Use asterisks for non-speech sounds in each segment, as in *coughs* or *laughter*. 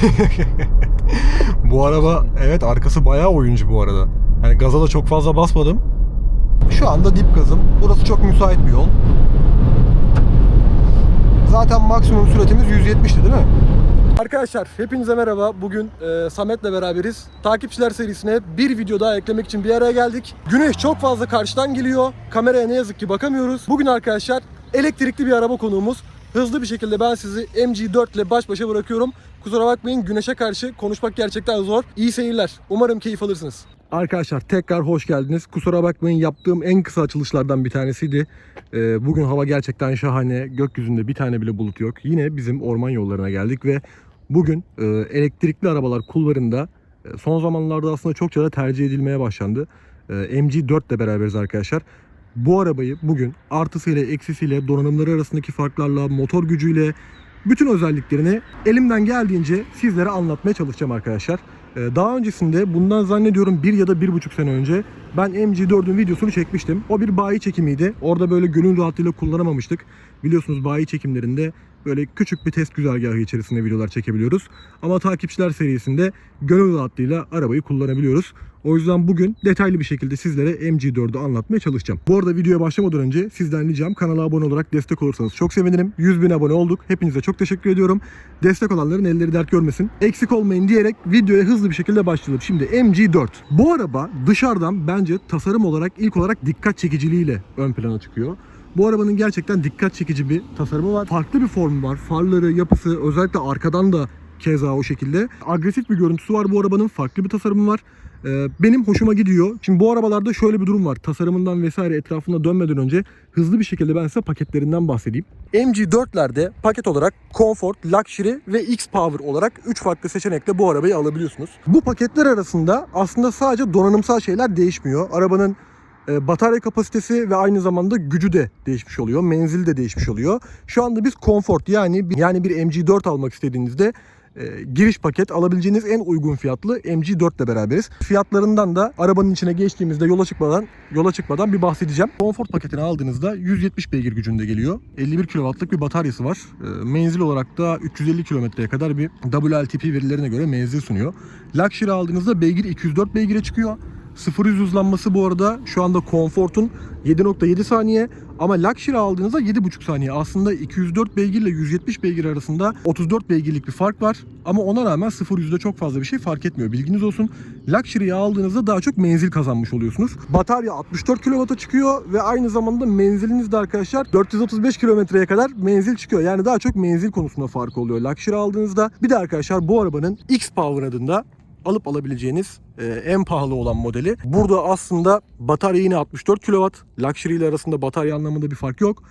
*laughs* bu araba evet arkası bayağı oyuncu bu arada. Yani gaza da çok fazla basmadım. Şu anda dip gazım. Burası çok müsait bir yol. Zaten maksimum süratimiz 170'ti değil mi? Arkadaşlar hepinize merhaba. Bugün e, Samet'le beraberiz. Takipçiler serisine bir video daha eklemek için bir araya geldik. Güneş çok fazla karşıdan geliyor. Kameraya ne yazık ki bakamıyoruz. Bugün arkadaşlar elektrikli bir araba konuğumuz. Hızlı bir şekilde ben sizi MG4 ile baş başa bırakıyorum. Kusura bakmayın güneşe karşı konuşmak gerçekten zor. İyi seyirler. Umarım keyif alırsınız. Arkadaşlar tekrar hoş geldiniz. Kusura bakmayın yaptığım en kısa açılışlardan bir tanesiydi. Ee, bugün hava gerçekten şahane. Gökyüzünde bir tane bile bulut yok. Yine bizim orman yollarına geldik ve bugün e, elektrikli arabalar kulvarında e, son zamanlarda aslında çokça da tercih edilmeye başlandı. E, MG4 ile beraberiz arkadaşlar. Bu arabayı bugün artısıyla eksisiyle donanımları arasındaki farklarla motor gücüyle bütün özelliklerini elimden geldiğince sizlere anlatmaya çalışacağım arkadaşlar. Ee, Daha öncesinde bundan zannediyorum bir ya da bir buçuk sene önce ben MG4'ün videosunu çekmiştim. O bir bayi çekimiydi. Orada böyle gönül rahatlığıyla kullanamamıştık. Biliyorsunuz bayi çekimlerinde böyle küçük bir test güzergahı içerisinde videolar çekebiliyoruz. Ama takipçiler serisinde gönül rahatlığıyla arabayı kullanabiliyoruz. O yüzden bugün detaylı bir şekilde sizlere MG4'ü anlatmaya çalışacağım. Bu arada videoya başlamadan önce sizden ricam kanala abone olarak destek olursanız çok sevinirim. 100 bin abone olduk. Hepinize çok teşekkür ediyorum. Destek olanların elleri dert görmesin. Eksik olmayın diyerek videoya hızlı bir şekilde başlayalım. Şimdi MG4. Bu araba dışarıdan bence tasarım olarak ilk olarak dikkat çekiciliğiyle ön plana çıkıyor. Bu arabanın gerçekten dikkat çekici bir tasarımı var. Farklı bir formu var. Farları, yapısı özellikle arkadan da keza o şekilde. Agresif bir görüntüsü var bu arabanın. Farklı bir tasarımı var. Ee, benim hoşuma gidiyor. Şimdi bu arabalarda şöyle bir durum var. Tasarımından vesaire etrafında dönmeden önce hızlı bir şekilde ben size paketlerinden bahsedeyim. MG4'lerde paket olarak Comfort, Luxury ve X-Power olarak 3 farklı seçenekle bu arabayı alabiliyorsunuz. Bu paketler arasında aslında sadece donanımsal şeyler değişmiyor. Arabanın batarya kapasitesi ve aynı zamanda gücü de değişmiş oluyor. Menzili de değişmiş oluyor. Şu anda biz Comfort yani yani bir MG4 almak istediğinizde e, giriş paket alabileceğiniz en uygun fiyatlı MG4 ile beraberiz. Fiyatlarından da arabanın içine geçtiğimizde yola çıkmadan yola çıkmadan bir bahsedeceğim. Comfort paketini aldığınızda 170 beygir gücünde geliyor. 51 kW'lık bir bataryası var. E, menzil olarak da 350 kilometreye kadar bir WLTP verilerine göre menzil sunuyor. Luxury aldığınızda beygir 204 beygire çıkıyor. 0 100 hızlanması bu arada şu anda Comfort'un 7.7 saniye ama Luxury aldığınızda 7.5 saniye. Aslında 204 beygir ile 170 beygir arasında 34 beygirlik bir fark var. Ama ona rağmen 0 yüzde çok fazla bir şey fark etmiyor. Bilginiz olsun. Luxury'yi aldığınızda daha çok menzil kazanmış oluyorsunuz. Batarya 64 kW'a çıkıyor ve aynı zamanda menziliniz de arkadaşlar 435 kilometreye kadar menzil çıkıyor. Yani daha çok menzil konusunda fark oluyor Luxury aldığınızda. Bir de arkadaşlar bu arabanın X-Power adında alıp alabileceğiniz e, en pahalı olan modeli. Burada aslında batarya yine 64 kW. Luxury ile arasında batarya anlamında bir fark yok.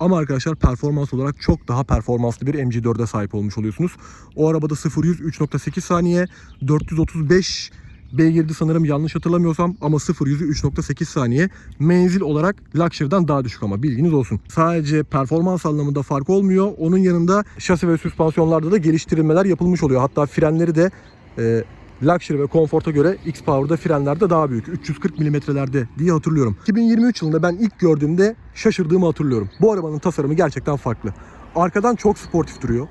Ama arkadaşlar performans olarak çok daha performanslı bir MG4'e sahip olmuş oluyorsunuz. O arabada 0-100 3.8 saniye, 435 beygirdi sanırım yanlış hatırlamıyorsam ama 0-100'ü 3.8 saniye. Menzil olarak Luxury'den daha düşük ama bilginiz olsun. Sadece performans anlamında fark olmuyor. Onun yanında şasi ve süspansiyonlarda da geliştirilmeler yapılmış oluyor. Hatta frenleri de e, Luxury ve Comfort'a göre X-Power'da frenlerde daha büyük. 340 milimetrelerde diye hatırlıyorum. 2023 yılında ben ilk gördüğümde şaşırdığımı hatırlıyorum. Bu arabanın tasarımı gerçekten farklı. Arkadan çok sportif duruyor.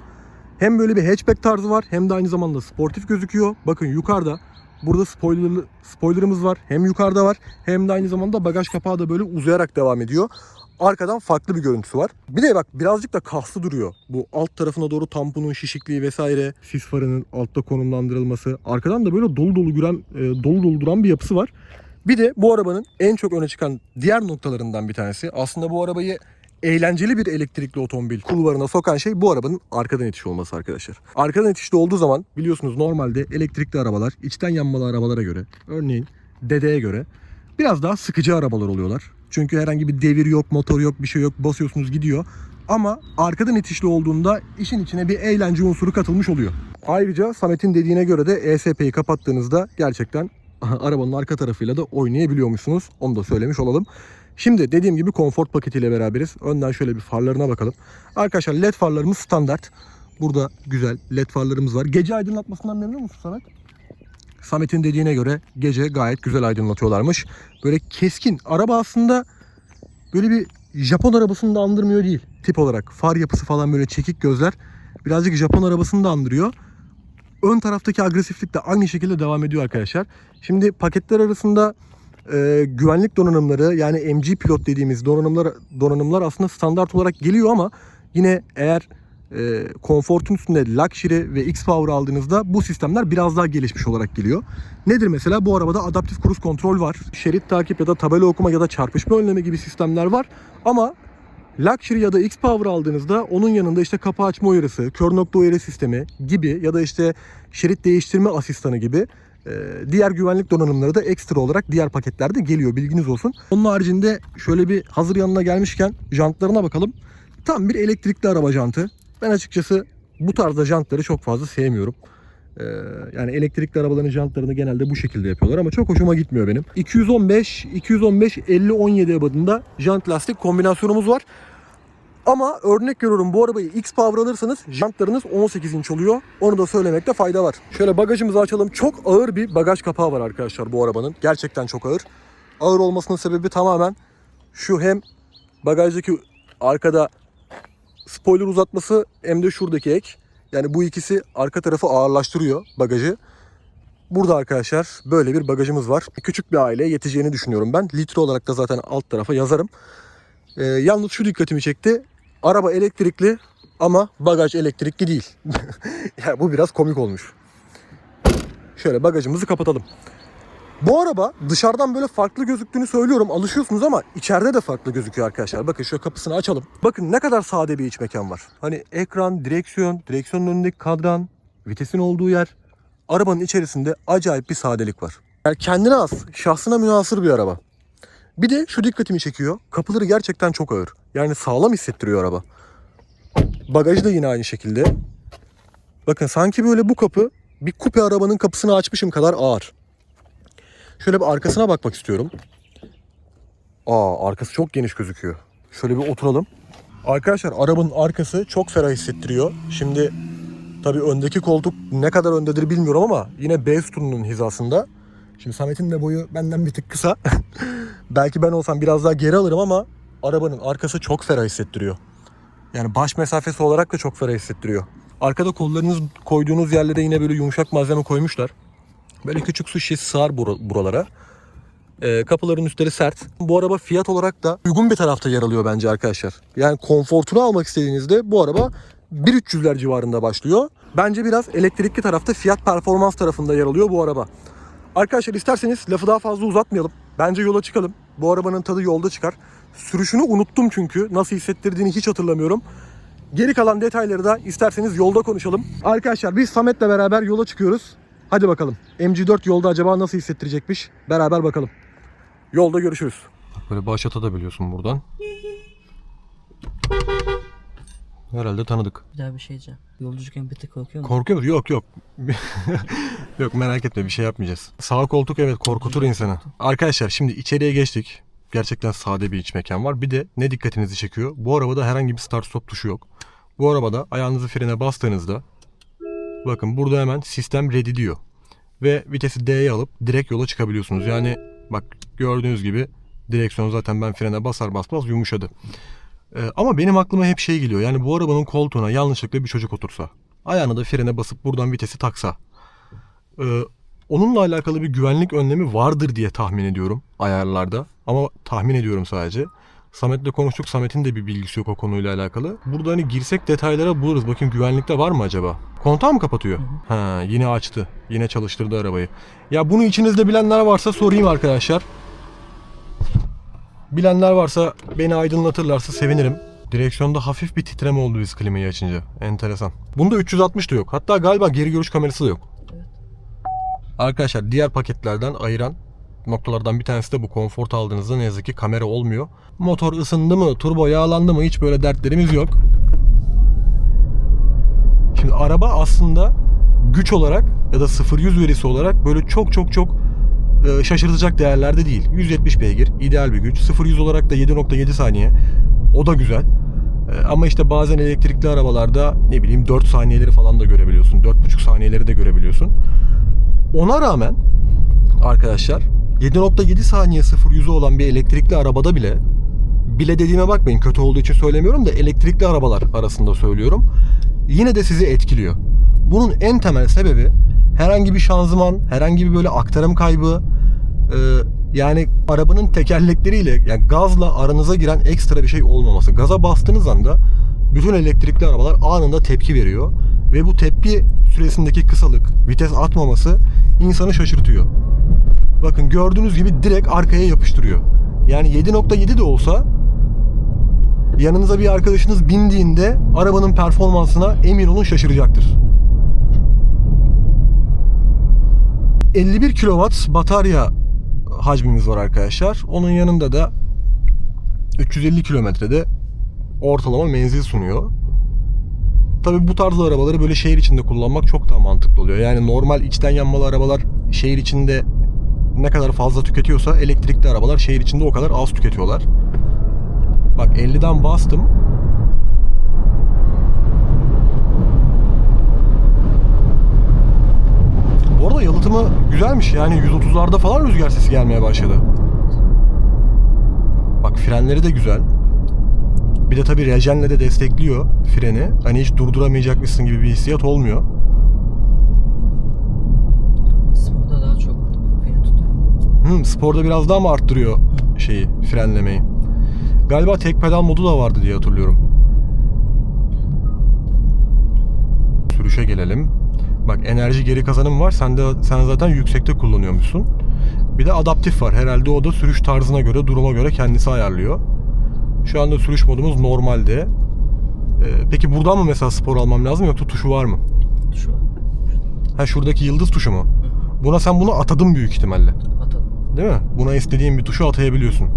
Hem böyle bir hatchback tarzı var hem de aynı zamanda sportif gözüküyor. Bakın yukarıda burada spoilerlı, spoilerımız var. Hem yukarıda var hem de aynı zamanda bagaj kapağı da böyle uzayarak devam ediyor. Arkadan farklı bir görüntüsü var. Bir de bak birazcık da kaslı duruyor. Bu alt tarafına doğru tamponun şişikliği vesaire. Sis farının altta konumlandırılması. Arkadan da böyle dolu dolu duran, e, dolu dolu duran bir yapısı var. Bir de bu arabanın en çok öne çıkan diğer noktalarından bir tanesi. Aslında bu arabayı eğlenceli bir elektrikli otomobil kulvarına sokan şey bu arabanın arkadan itiş olması arkadaşlar. Arkadan itişli olduğu zaman biliyorsunuz normalde elektrikli arabalar içten yanmalı arabalara göre örneğin Dede'ye göre biraz daha sıkıcı arabalar oluyorlar. Çünkü herhangi bir devir yok, motor yok, bir şey yok. Basıyorsunuz gidiyor. Ama arkadan itişli olduğunda işin içine bir eğlence unsuru katılmış oluyor. Ayrıca Samet'in dediğine göre de ESP'yi kapattığınızda gerçekten *laughs* arabanın arka tarafıyla da oynayabiliyormuşsunuz. Onu da söylemiş olalım. Şimdi dediğim gibi konfor paketiyle beraberiz. Önden şöyle bir farlarına bakalım. Arkadaşlar led farlarımız standart. Burada güzel led farlarımız var. Gece aydınlatmasından memnun musun Samet? Samet'in dediğine göre gece gayet güzel aydınlatıyorlarmış. Böyle keskin. Araba aslında böyle bir Japon arabasını da andırmıyor değil tip olarak. Far yapısı falan böyle çekik gözler. Birazcık Japon arabasını da andırıyor. Ön taraftaki agresiflik de aynı şekilde devam ediyor arkadaşlar. Şimdi paketler arasında e, güvenlik donanımları yani MG pilot dediğimiz donanımlar donanımlar aslında standart olarak geliyor ama yine eğer e, konfortun üstünde Luxury ve X-Power aldığınızda bu sistemler biraz daha gelişmiş olarak geliyor. Nedir mesela? Bu arabada adaptif cruise kontrol var. Şerit takip ya da tabela okuma ya da çarpışma önleme gibi sistemler var. Ama Luxury ya da X-Power aldığınızda onun yanında işte kapı açma uyarısı, kör nokta uyarı sistemi gibi ya da işte şerit değiştirme asistanı gibi e, diğer güvenlik donanımları da ekstra olarak diğer paketlerde geliyor bilginiz olsun. Onun haricinde şöyle bir hazır yanına gelmişken jantlarına bakalım. Tam bir elektrikli araba jantı. Ben açıkçası bu tarzda jantları çok fazla sevmiyorum. Ee, yani elektrikli arabaların jantlarını genelde bu şekilde yapıyorlar ama çok hoşuma gitmiyor benim. 215, 215, 50, 17 abadında jant lastik kombinasyonumuz var. Ama örnek veriyorum bu arabayı X Power alırsanız jantlarınız 18 inç oluyor. Onu da söylemekte fayda var. Şöyle bagajımızı açalım. Çok ağır bir bagaj kapağı var arkadaşlar bu arabanın. Gerçekten çok ağır. Ağır olmasının sebebi tamamen şu hem bagajdaki arkada spoiler uzatması hem de şuradaki ek. Yani bu ikisi arka tarafı ağırlaştırıyor bagajı. Burada arkadaşlar böyle bir bagajımız var. Küçük bir aileye yeteceğini düşünüyorum ben. Litre olarak da zaten alt tarafa yazarım. Ee, yalnız şu dikkatimi çekti. Araba elektrikli ama bagaj elektrikli değil. *laughs* ya bu biraz komik olmuş. Şöyle bagajımızı kapatalım. Bu araba dışarıdan böyle farklı gözüktüğünü söylüyorum. Alışıyorsunuz ama içeride de farklı gözüküyor arkadaşlar. Bakın şöyle kapısını açalım. Bakın ne kadar sade bir iç mekan var. Hani ekran, direksiyon, direksiyonun önündeki kadran, vitesin olduğu yer. Arabanın içerisinde acayip bir sadelik var. Yani kendine az, şahsına münasır bir araba. Bir de şu dikkatimi çekiyor. Kapıları gerçekten çok ağır. Yani sağlam hissettiriyor araba. Bagajı da yine aynı şekilde. Bakın sanki böyle bu kapı bir kupe arabanın kapısını açmışım kadar ağır. Şöyle bir arkasına bakmak istiyorum. Aa arkası çok geniş gözüküyor. Şöyle bir oturalım. Arkadaşlar arabanın arkası çok ferah hissettiriyor. Şimdi tabii öndeki koltuk ne kadar öndedir bilmiyorum ama yine B sütununun hizasında. Şimdi Samet'in de boyu benden bir tık kısa. *laughs* Belki ben olsam biraz daha geri alırım ama arabanın arkası çok ferah hissettiriyor. Yani baş mesafesi olarak da çok ferah hissettiriyor. Arkada kollarınız koyduğunuz yerlere yine böyle yumuşak malzeme koymuşlar. Böyle küçük su şişesi sığar bura- buralara. Ee, kapıların üstleri sert. Bu araba fiyat olarak da uygun bir tarafta yer alıyor bence arkadaşlar. Yani konfortunu almak istediğinizde bu araba 1300'ler civarında başlıyor. Bence biraz elektrikli tarafta fiyat performans tarafında yer alıyor bu araba. Arkadaşlar isterseniz lafı daha fazla uzatmayalım. Bence yola çıkalım. Bu arabanın tadı yolda çıkar. Sürüşünü unuttum çünkü. Nasıl hissettirdiğini hiç hatırlamıyorum. Geri kalan detayları da isterseniz yolda konuşalım. Arkadaşlar biz Samet'le beraber yola çıkıyoruz. Hadi bakalım. MG4 yolda acaba nasıl hissettirecekmiş? Beraber bakalım. Yolda görüşürüz. Böyle başlatabiliyorsun buradan. Herhalde tanıdık. Bir daha bir şey diyeceğim. Yolcuken bir tık korkuyor musun? Korkuyor musun? Yok yok. *laughs* yok merak etme bir şey yapmayacağız. Sağ koltuk evet korkutur insanı. Arkadaşlar şimdi içeriye geçtik. Gerçekten sade bir iç mekan var. Bir de ne dikkatinizi çekiyor? Bu arabada herhangi bir start stop tuşu yok. Bu arabada ayağınızı frene bastığınızda bakın burada hemen sistem ready diyor. Ve vitesi D'ye alıp direkt yola çıkabiliyorsunuz. Yani bak gördüğünüz gibi direksiyon zaten ben frene basar basmaz yumuşadı. Ee, ama benim aklıma hep şey geliyor. Yani bu arabanın koltuğuna yanlışlıkla bir çocuk otursa. Ayağını da frene basıp buradan vitesi taksa. Ee, onunla alakalı bir güvenlik önlemi vardır diye tahmin ediyorum ayarlarda. Ama tahmin ediyorum sadece. Samet'le konuştuk. Samet'in de bir bilgisi yok o konuyla alakalı. Burada hani girsek detaylara buluruz. Bakın güvenlikte var mı acaba? Kontağı mı kapatıyor? Ha, yine açtı. Yine çalıştırdı arabayı. Ya bunu içinizde bilenler varsa sorayım arkadaşlar. Bilenler varsa beni aydınlatırlarsa sevinirim. Direksiyonda hafif bir titreme oldu biz klimayı açınca. Enteresan. Bunda 360 da yok. Hatta galiba geri görüş kamerası da yok. Arkadaşlar diğer paketlerden ayıran noktalardan bir tanesi de bu konfort aldığınızda ne yazık ki kamera olmuyor. Motor ısındı mı, turbo yağlandı mı hiç böyle dertlerimiz yok. Şimdi araba aslında güç olarak ya da 0-100 verisi olarak böyle çok çok çok e, şaşırtacak değerlerde değil. 170 beygir ideal bir güç. 0-100 olarak da 7.7 saniye. O da güzel. E, Ama işte bazen elektrikli arabalarda ne bileyim 4 saniyeleri falan da görebiliyorsun. 4.5 saniyeleri de görebiliyorsun. Ona rağmen arkadaşlar 7.7 saniye 0-100'ü olan bir elektrikli arabada bile bile dediğime bakmayın kötü olduğu için söylemiyorum da elektrikli arabalar arasında söylüyorum. Yine de sizi etkiliyor. Bunun en temel sebebi herhangi bir şanzıman, herhangi bir böyle aktarım kaybı, e, yani arabanın tekerlekleriyle yani gazla aranıza giren ekstra bir şey olmaması. Gaza bastığınız anda bütün elektrikli arabalar anında tepki veriyor ve bu tepki süresindeki kısalık, vites atmaması insanı şaşırtıyor. Bakın gördüğünüz gibi direkt arkaya yapıştırıyor. Yani 7.7 de olsa yanınıza bir arkadaşınız bindiğinde arabanın performansına emin olun şaşıracaktır. 51 kW batarya hacmimiz var arkadaşlar. Onun yanında da 350 kilometrede ortalama menzil sunuyor. Tabii bu tarz arabaları böyle şehir içinde kullanmak çok daha mantıklı oluyor. Yani normal içten yanmalı arabalar şehir içinde ne kadar fazla tüketiyorsa elektrikli arabalar şehir içinde o kadar az tüketiyorlar. Bak 50'den bastım. Bu arada yalıtımı güzelmiş. Yani 130'larda falan rüzgar sesi gelmeye başladı. Bak frenleri de güzel. Bir de tabii rejenle de destekliyor freni. Hani hiç durduramayacakmışsın gibi bir hissiyat olmuyor. Sporda daha çok beni tutuyor. Hmm, sporda biraz daha mı arttırıyor şeyi, frenlemeyi? Galiba tek pedal modu da vardı diye hatırlıyorum. Sürüşe gelelim. Bak enerji geri kazanım var. Sen de sen zaten yüksekte kullanıyormuşsun. Bir de adaptif var. Herhalde o da sürüş tarzına göre, duruma göre kendisi ayarlıyor. Şu anda sürüş modumuz normalde. Ee, peki buradan mı mesela spor almam lazım yoksa tuşu var mı? Şu an. Ha şuradaki yıldız tuşu mu? Buna sen bunu atadın büyük ihtimalle. Atalım. Değil mi? Buna istediğin bir tuşu atayabiliyorsun.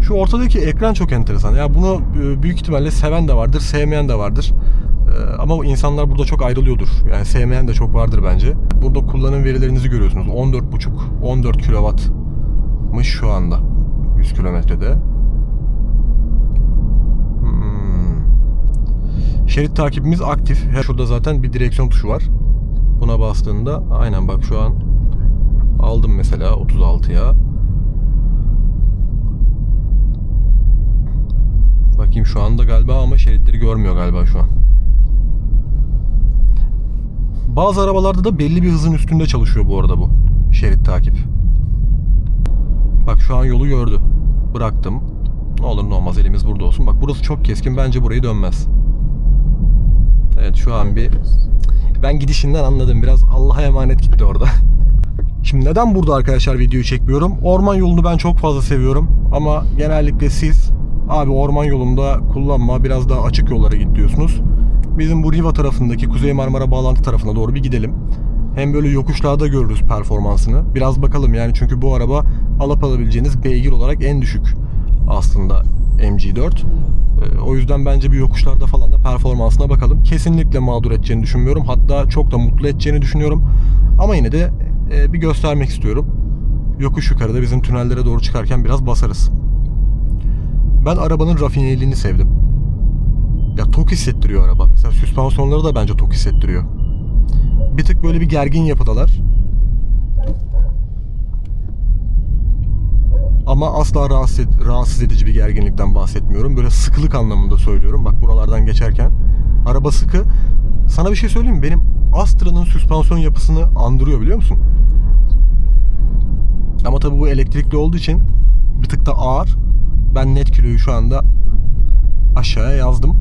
Şu ortadaki ekran çok enteresan. Ya bunu e, büyük ihtimalle seven de vardır, sevmeyen de vardır. E, Ama insanlar burada çok ayrılıyordur. Yani sevmeyen de çok vardır bence. Burada kullanım verilerinizi görüyorsunuz. 14.5, 14 kW'mış şu anda. 100 kilometrede. Hmm. Şerit takibimiz aktif. Şurada zaten bir direksiyon tuşu var. Buna bastığında aynen bak şu an Aldım mesela 36'ya. Bakayım şu anda galiba ama şeritleri görmüyor galiba şu an. Bazı arabalarda da belli bir hızın üstünde çalışıyor bu arada bu şerit takip. Bak şu an yolu gördü. Bıraktım. Ne olur ne olmaz elimiz burada olsun. Bak burası çok keskin. Bence burayı dönmez. Evet şu an bir ben gidişinden anladım biraz. Allah'a emanet gitti orada. *laughs* Şimdi neden burada arkadaşlar videoyu çekmiyorum? Orman yolunu ben çok fazla seviyorum. Ama genellikle siz abi orman yolunda kullanma biraz daha açık yollara git diyorsunuz. Bizim bu Riva tarafındaki Kuzey Marmara bağlantı tarafına doğru bir gidelim. Hem böyle yokuşlarda görürüz performansını. Biraz bakalım yani çünkü bu araba alıp alabileceğiniz beygir olarak en düşük aslında MG4. Ee, O yüzden bence bir yokuşlarda falan da performansına bakalım. Kesinlikle mağdur edeceğini düşünmüyorum. Hatta çok da mutlu edeceğini düşünüyorum. Ama yine de e, bir göstermek istiyorum. Yokuş yukarıda bizim tünellere doğru çıkarken biraz basarız. Ben arabanın rafineliğini sevdim. Ya tok hissettiriyor araba. Mesela süspansiyonları da bence tok hissettiriyor. Bir tık böyle bir gergin yapıdalar. Ama asla rahatsız, ed- rahatsız edici bir gerginlikten bahsetmiyorum. Böyle sıkılık anlamında söylüyorum. Bak buralardan geçerken. Araba sıkı. Sana bir şey söyleyeyim mi? Benim Astra'nın süspansiyon yapısını andırıyor biliyor musun? Ama tabii bu elektrikli olduğu için bir tık da ağır. Ben net kiloyu şu anda aşağıya yazdım.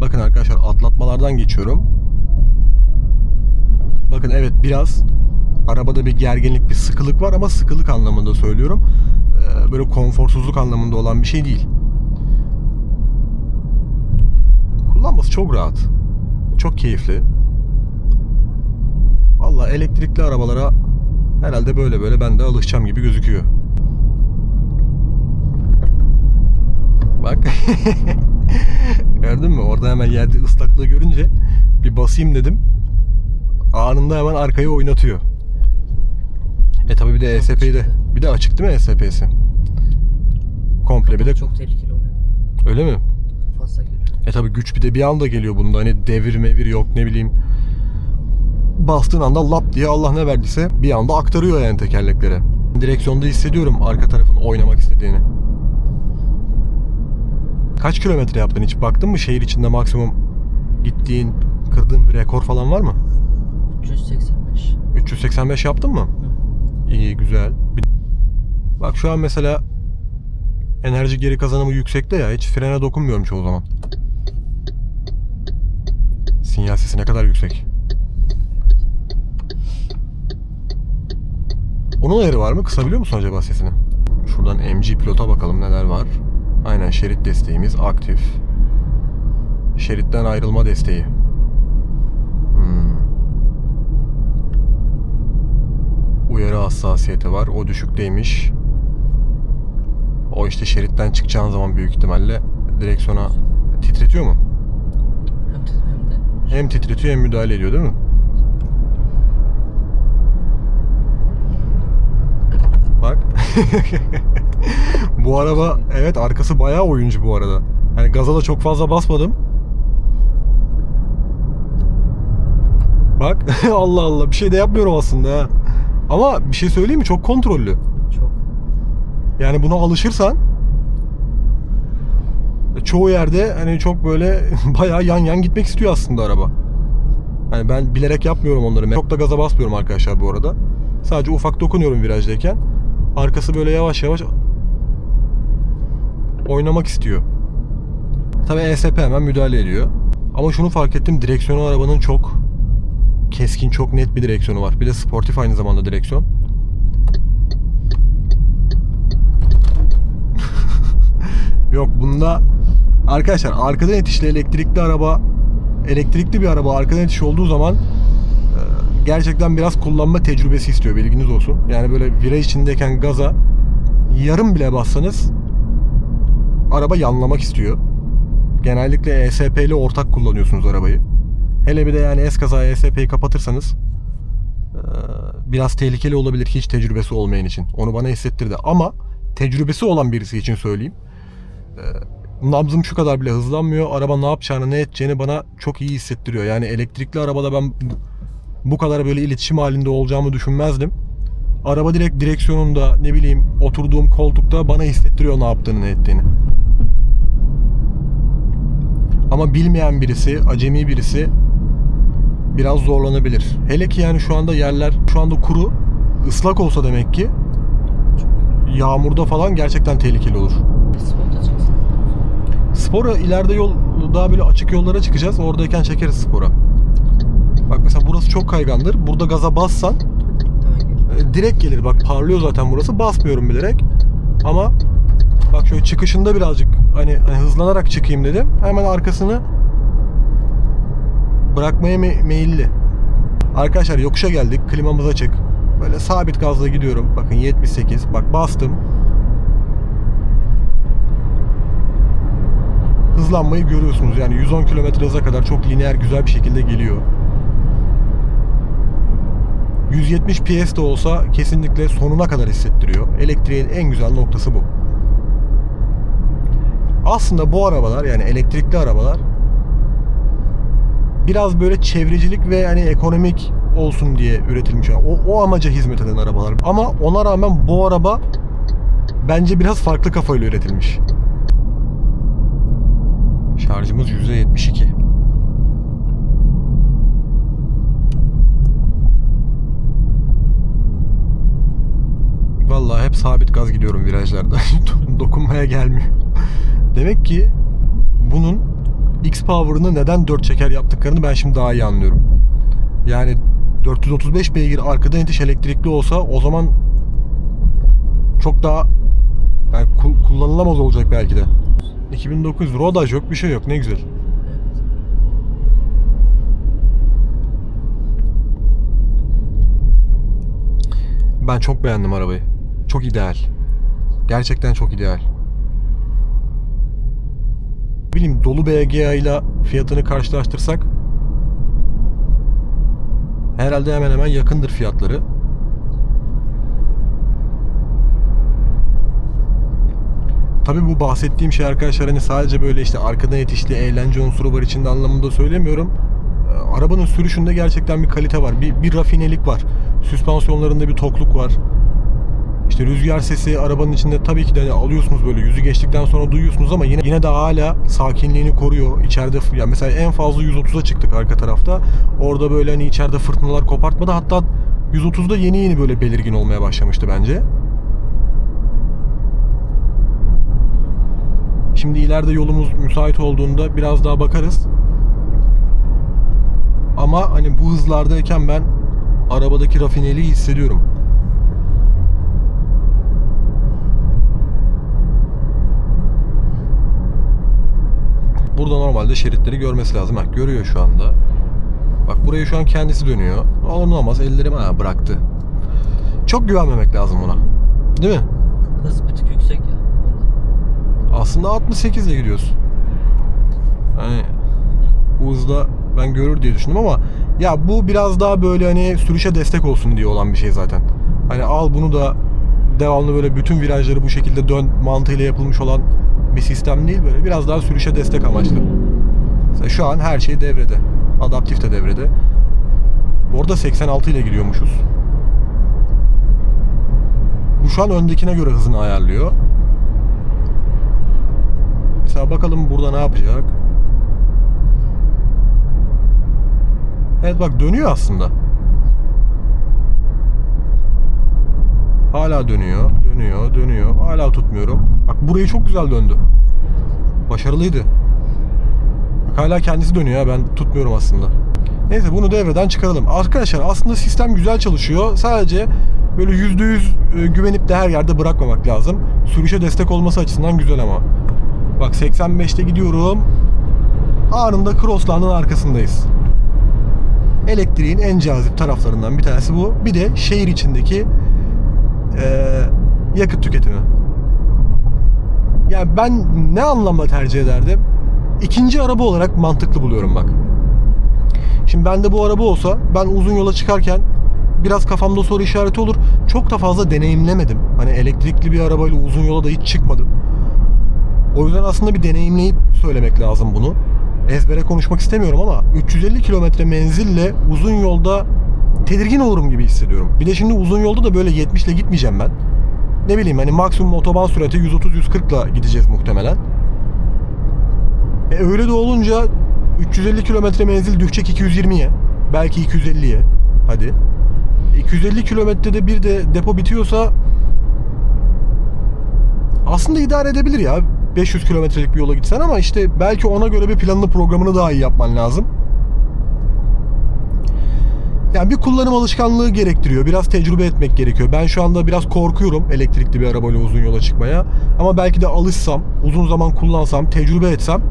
Bakın arkadaşlar atlatmalardan geçiyorum. Bakın evet biraz arabada bir gerginlik, bir sıkılık var ama sıkılık anlamında söylüyorum. Ee, Böyle konforsuzluk anlamında olan bir şey değil. Kullanması çok rahat. Çok keyifli. Valla elektrikli arabalara herhalde böyle böyle ben de alışacağım gibi gözüküyor. Bak. *laughs* Gördün mü? Orada hemen yerde ıslaklığı görünce bir basayım dedim. Anında hemen arkayı oynatıyor. E tabi bir de ESP'yi de bir de açık değil mi ESP'si? Komple bir de Çok tehlikeli oluyor. öyle mi? Fazla. E tabi güç bir de bir anda geliyor bunda. Hani devir mevir yok ne bileyim. Bastığın anda lap diye Allah ne verdiyse bir anda aktarıyor yani tekerleklere. Direksiyonda hissediyorum arka tarafın oynamak istediğini. Kaç kilometre yaptın hiç baktın mı şehir içinde maksimum gittiğin kırdığın bir rekor falan var mı? 385. 385 yaptın mı? İyi güzel. Bak şu an mesela enerji geri kazanımı yüksekte ya hiç frene dokunmuyorum çoğu zaman. Sinyal sesi ne kadar yüksek. Onun ayarı var mı? Kısabiliyor musun acaba sesini? Şuradan MG pilota bakalım neler var. Aynen şerit desteğimiz aktif. Şeritten ayrılma desteği. Hmm. Uyarı hassasiyeti var. O düşükteymiş. O işte şeritten çıkacağın zaman büyük ihtimalle direksiyona titretiyor mu? Hem titretiyor hem müdahale ediyor değil mi? Bak. *laughs* bu araba evet arkası bayağı oyuncu bu arada. Yani gaza da çok fazla basmadım. Bak *laughs* Allah Allah bir şey de yapmıyorum aslında ha. Ama bir şey söyleyeyim mi? Çok kontrollü. çok Yani buna alışırsan çoğu yerde hani çok böyle *laughs* bayağı yan yan gitmek istiyor aslında araba. Hani ben bilerek yapmıyorum onları. Çok da gaza basmıyorum arkadaşlar bu arada. Sadece ufak dokunuyorum virajdayken. Arkası böyle yavaş yavaş oynamak istiyor. Tabii ESP hemen müdahale ediyor. Ama şunu fark ettim direksiyonu arabanın çok keskin, çok net bir direksiyonu var. Bir de sportif aynı zamanda direksiyon. *laughs* Yok bunda arkadaşlar arkadan itişli elektrikli araba elektrikli bir araba arkadan itiş olduğu zaman e, gerçekten biraz kullanma tecrübesi istiyor bilginiz olsun. Yani böyle viraj içindeyken gaza yarım bile bassanız araba yanlamak istiyor. Genellikle ESP ile ortak kullanıyorsunuz arabayı. Hele bir de yani eskaza ESP'yi kapatırsanız e, biraz tehlikeli olabilir hiç tecrübesi olmayan için. Onu bana hissettirdi ama tecrübesi olan birisi için söyleyeyim. Nabzım şu kadar bile hızlanmıyor. Araba ne yapacağını ne edeceğini bana çok iyi hissettiriyor. Yani elektrikli arabada ben bu- kadar böyle iletişim halinde olacağımı düşünmezdim. Araba direkt direksiyonunda ne bileyim oturduğum koltukta bana hissettiriyor ne yaptığını ne ettiğini. Ama bilmeyen birisi, acemi birisi biraz zorlanabilir. Hele ki yani şu anda yerler şu anda kuru, ıslak olsa demek ki yağmurda falan gerçekten tehlikeli olur. Spora ileride yol daha böyle açık yollara çıkacağız. Oradayken çekeriz spora. Bak mesela burası çok kaygandır. Burada gaza bassan e, direkt gelir. Bak parlıyor zaten burası. Basmıyorum bilerek. Ama bak şöyle çıkışında birazcık hani, hani hızlanarak çıkayım dedim. Hemen arkasını bırakmaya me- meyilli. Arkadaşlar yokuşa geldik. Klimamız açık. Böyle sabit gazla gidiyorum. Bakın 78. Bak bastım. Hızlanmayı görüyorsunuz. Yani 110 km hıza kadar çok lineer güzel bir şekilde geliyor. 170 PS de olsa kesinlikle sonuna kadar hissettiriyor. Elektriğin en güzel noktası bu. Aslında bu arabalar yani elektrikli arabalar biraz böyle çevrecilik ve hani ekonomik olsun diye üretilmiş. O, o amaca hizmet eden arabalar. Ama ona rağmen bu araba bence biraz farklı kafayla üretilmiş. Şarjımız %72. Vallahi hep sabit gaz gidiyorum virajlarda. *laughs* Dokunmaya gelmiyor. Demek ki bunun X-Power'ını neden 4 çeker yaptıklarını ben şimdi daha iyi anlıyorum. Yani 435 beygir arkadan itiş elektrikli olsa o zaman çok daha yani kul- kullanılamaz olacak belki de. 2009 rodaj yok bir şey yok ne güzel. Ben çok beğendim arabayı. Çok ideal. Gerçekten çok ideal. Bileyim dolu BGA ile fiyatını karşılaştırsak herhalde hemen hemen yakındır fiyatları. Tabii bu bahsettiğim şey arkadaşlar hani sadece böyle işte arkadan yetişli eğlence unsuru var içinde anlamında söylemiyorum. Ee, Arabanın sürüşünde gerçekten bir kalite var. Bir, bir rafinelik var. Süspansiyonlarında bir tokluk var. İşte rüzgar sesi arabanın içinde tabii ki de hani alıyorsunuz böyle yüzü geçtikten sonra duyuyorsunuz ama yine yine de hala sakinliğini koruyor. İçeride ya mesela en fazla 130'a çıktık arka tarafta. Orada böyle hani içeride fırtınalar kopartmadı. Hatta 130'da yeni yeni böyle belirgin olmaya başlamıştı bence. Şimdi ileride yolumuz müsait olduğunda biraz daha bakarız. Ama hani bu hızlardayken ben arabadaki rafineliği hissediyorum. Burada normalde şeritleri görmesi lazım. Bak görüyor şu anda. Bak burayı şu an kendisi dönüyor. Olur olmaz ellerim ha bıraktı. Çok güvenmemek lazım buna. Değil mi? Hız bir. Aslında 68 ile gidiyoruz. Hani bu hızda ben görür diye düşündüm ama ya bu biraz daha böyle hani sürüşe destek olsun diye olan bir şey zaten. Hani al bunu da devamlı böyle bütün virajları bu şekilde dön mantığıyla yapılmış olan bir sistem değil böyle biraz daha sürüşe destek amaçlı. Mesela şu an her şey devrede. Adaptif de devrede. Bu arada 86 ile gidiyormuşuz. Bu şu an öndekine göre hızını ayarlıyor. Mesela bakalım burada ne yapacak. Evet bak dönüyor aslında. Hala dönüyor, dönüyor, dönüyor. Hala tutmuyorum. Bak burayı çok güzel döndü. Başarılıydı. Bak hala kendisi dönüyor ya ben tutmuyorum aslında. Neyse bunu devreden çıkaralım. Arkadaşlar aslında sistem güzel çalışıyor. Sadece böyle %100 e, güvenip de her yerde bırakmamak lazım. Sürüşe destek olması açısından güzel ama. Bak 85'te gidiyorum. Anında Crossland'ın arkasındayız. Elektriğin en cazip taraflarından bir tanesi bu. Bir de şehir içindeki eee, yakıt tüketimi. Yani ben ne anlamda tercih ederdim? İkinci araba olarak mantıklı buluyorum bak. Şimdi bende bu araba olsa ben uzun yola çıkarken biraz kafamda soru işareti olur. Çok da fazla deneyimlemedim. Hani elektrikli bir arabayla uzun yola da hiç çıkmadım. O yüzden aslında bir deneyimleyip söylemek lazım bunu. Ezbere konuşmak istemiyorum ama 350 kilometre menzille uzun yolda tedirgin olurum gibi hissediyorum. Bir de şimdi uzun yolda da böyle 70 ile gitmeyeceğim ben. Ne bileyim hani maksimum otoban sürati 130-140 ile gideceğiz muhtemelen. E öyle de olunca 350 kilometre menzil düşecek 220'ye. Belki 250'ye. Hadi. 250 kilometrede bir de depo bitiyorsa aslında idare edebilir ya. 500 kilometrelik bir yola gitsen ama işte belki ona göre bir planını programını daha iyi yapman lazım. Yani bir kullanım alışkanlığı gerektiriyor. Biraz tecrübe etmek gerekiyor. Ben şu anda biraz korkuyorum elektrikli bir arabayla uzun yola çıkmaya. Ama belki de alışsam, uzun zaman kullansam, tecrübe etsem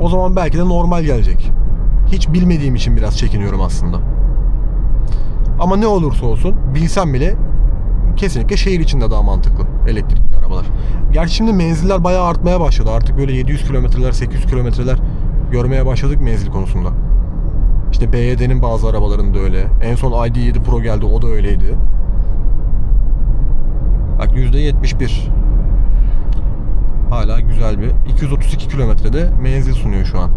o zaman belki de normal gelecek. Hiç bilmediğim için biraz çekiniyorum aslında. Ama ne olursa olsun bilsem bile kesinlikle şehir içinde daha mantıklı elektrikli arabalar. Gerçi şimdi menziller bayağı artmaya başladı. Artık böyle 700 kilometreler, 800 kilometreler görmeye başladık menzil konusunda. İşte BYD'nin bazı arabalarında öyle. En son ID7 Pro geldi o da öyleydi. Bak %71. Hala güzel bir 232 kilometrede menzil sunuyor şu an.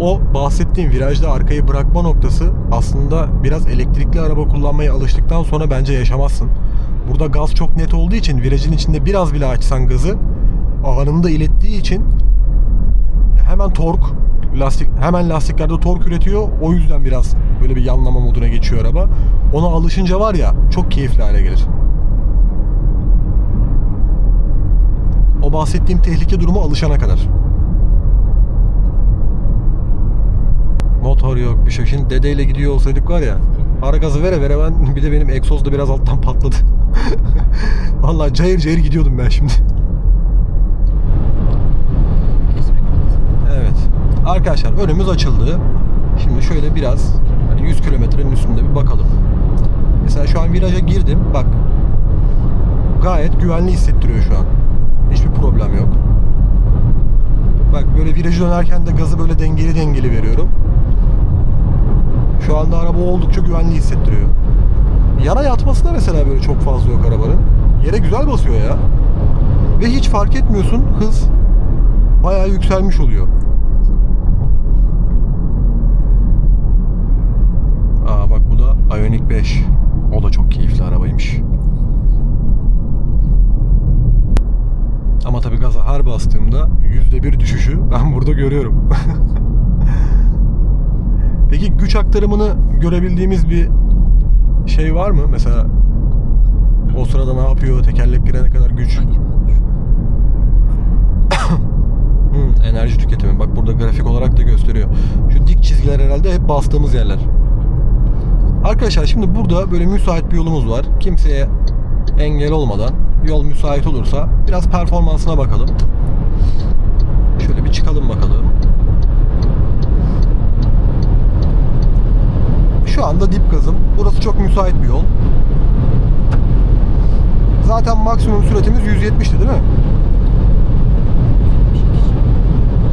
O bahsettiğim virajda arkayı bırakma noktası aslında biraz elektrikli araba kullanmaya alıştıktan sonra bence yaşamazsın. Burada gaz çok net olduğu için virajın içinde biraz bile açsan gazı anında ilettiği için hemen tork lastik hemen lastiklerde tork üretiyor. O yüzden biraz böyle bir yanlama moduna geçiyor araba. Ona alışınca var ya çok keyifli hale gelir. O bahsettiğim tehlike durumu alışana kadar. Motor yok bir şey. Şimdi dedeyle gidiyor olsaydık var ya. Ara gazı vere vere ben *laughs* bir de benim egzoz da biraz alttan patladı. *laughs* Vallahi cayır cayır gidiyordum ben şimdi. Evet. Arkadaşlar önümüz açıldı. Şimdi şöyle biraz hani 100 kilometrenin üstünde bir bakalım. Mesela şu an viraja girdim. Bak. Gayet güvenli hissettiriyor şu an. Hiçbir problem yok. Bak böyle virajı dönerken de gazı böyle dengeli dengeli veriyorum. Şu anda araba oldukça güvenli hissettiriyor. Yara yatması da mesela böyle çok fazla yok arabanın. Yere güzel basıyor ya. Ve hiç fark etmiyorsun hız bayağı yükselmiş oluyor. Aa bak bu da Ioniq 5. O da çok keyifli arabaymış. Ama tabii gaza her bastığımda %1 düşüşü ben burada görüyorum. *laughs* Peki güç aktarımını görebildiğimiz bir şey var mı? Mesela o sırada ne yapıyor? Tekerlek girene kadar güç. *coughs* Hmm, enerji tüketimi. Bak burada grafik olarak da gösteriyor. Şu dik çizgiler herhalde hep bastığımız yerler. Arkadaşlar şimdi burada böyle müsait bir yolumuz var. Kimseye engel olmadan yol müsait olursa biraz performansına bakalım. Şöyle bir çıkalım bakalım. Şu anda dip gazım. Burası çok müsait bir yol. Zaten maksimum süratimiz 170'ti değil mi?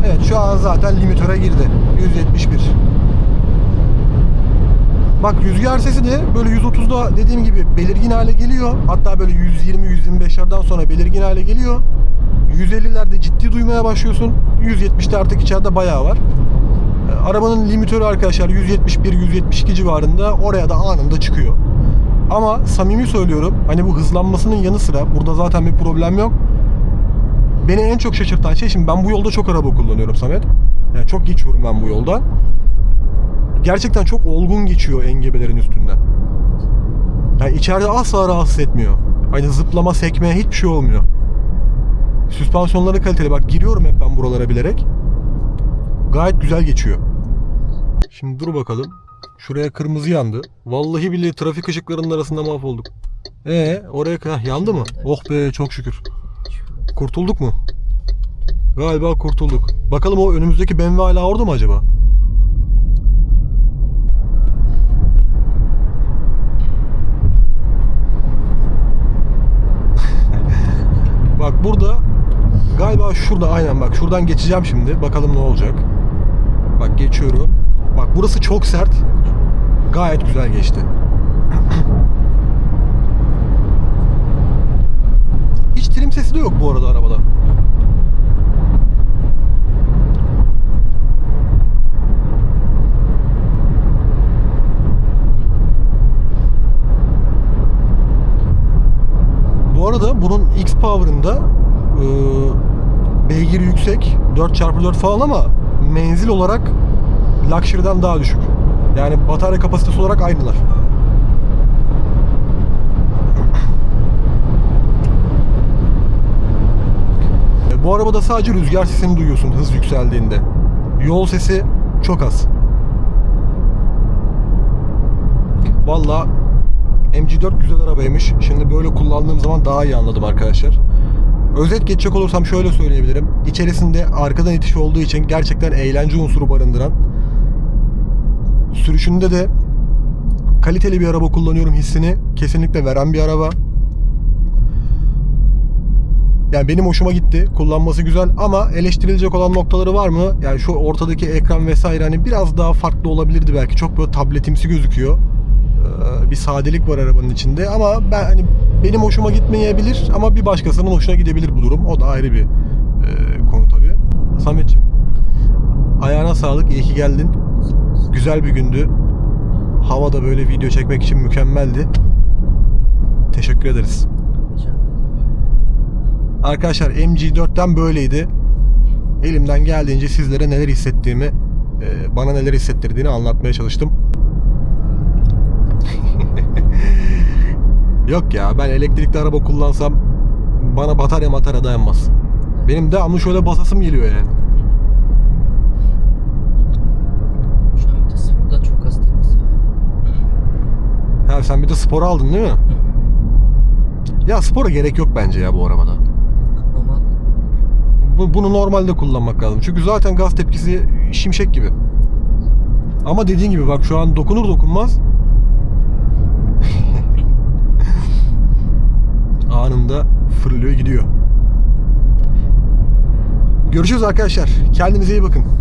Evet şu an zaten limitöre girdi. 171. Bak rüzgar sesi de böyle 130'da dediğim gibi belirgin hale geliyor. Hatta böyle 120-125'lerden sonra belirgin hale geliyor. 150'lerde ciddi duymaya başlıyorsun. 170'te artık içeride bayağı var. Arabanın limitörü arkadaşlar 171-172 civarında oraya da anında çıkıyor. Ama samimi söylüyorum hani bu hızlanmasının yanı sıra burada zaten bir problem yok. Beni en çok şaşırtan şey şimdi ben bu yolda çok araba kullanıyorum Samet. Yani çok geçiyorum ben bu yolda. Gerçekten çok olgun geçiyor engebelerin üstünden. Yani içeride asla rahatsız etmiyor. Hani zıplama, sekme hiçbir şey olmuyor. Süspansiyonları kaliteli. Bak giriyorum hep ben buralara bilerek. Gayet güzel geçiyor. Şimdi dur bakalım. Şuraya kırmızı yandı. Vallahi billahi trafik ışıklarının arasında mahvolduk. Ee, oraya Heh, yandı mı? Oh be çok şükür. Kurtulduk mu? Galiba kurtulduk. Bakalım o önümüzdeki BMW hala orada mı acaba? *laughs* bak burada galiba şurada aynen bak şuradan geçeceğim şimdi. Bakalım ne olacak. Bak geçiyorum. Bak burası çok sert. Gayet güzel geçti. *clears throat* Hiç trim sesi de yok bu arada arabada. Bu arada bunun X Power'ında e, beygir yüksek 4x4 falan ama menzil olarak Luxury'den daha düşük. Yani batarya kapasitesi olarak aynılar. Bu arabada sadece rüzgar sesini duyuyorsun hız yükseldiğinde. Yol sesi çok az. Valla MG4 güzel arabaymış. Şimdi böyle kullandığım zaman daha iyi anladım arkadaşlar. Özet geçecek olursam şöyle söyleyebilirim. İçerisinde arkadan itiş olduğu için gerçekten eğlence unsuru barındıran, sürüşünde de kaliteli bir araba kullanıyorum hissini kesinlikle veren bir araba. Yani benim hoşuma gitti. Kullanması güzel ama eleştirilecek olan noktaları var mı? Yani şu ortadaki ekran vesaire hani biraz daha farklı olabilirdi belki. Çok böyle tabletimsi gözüküyor. Ee, bir sadelik var arabanın içinde ama ben hani benim hoşuma gitmeyebilir ama bir başkasının hoşuna gidebilir bu durum. O da ayrı bir e, konu tabii. Sametciğim ayağına sağlık. iyi ki geldin. Güzel bir gündü. Hava da böyle video çekmek için mükemmeldi. Teşekkür ederiz. Arkadaşlar MG4'ten böyleydi. Elimden geldiğince sizlere neler hissettiğimi, e, bana neler hissettirdiğini anlatmaya çalıştım. Yok ya ben elektrikli araba kullansam bana batarya matarya dayanmaz. Benim de ama şöyle basasım geliyor yani. Şu an bir de sıfırda çok az temiz ya. Ha sen bir de spor aldın değil mi? Ya spora gerek yok bence ya bu arabada. Normal Bu- Bunu normalde kullanmak lazım. Çünkü zaten gaz tepkisi şimşek gibi. Ama dediğin gibi bak şu an dokunur dokunmaz anında fırlıyor gidiyor. Görüşürüz arkadaşlar. Kendinize iyi bakın.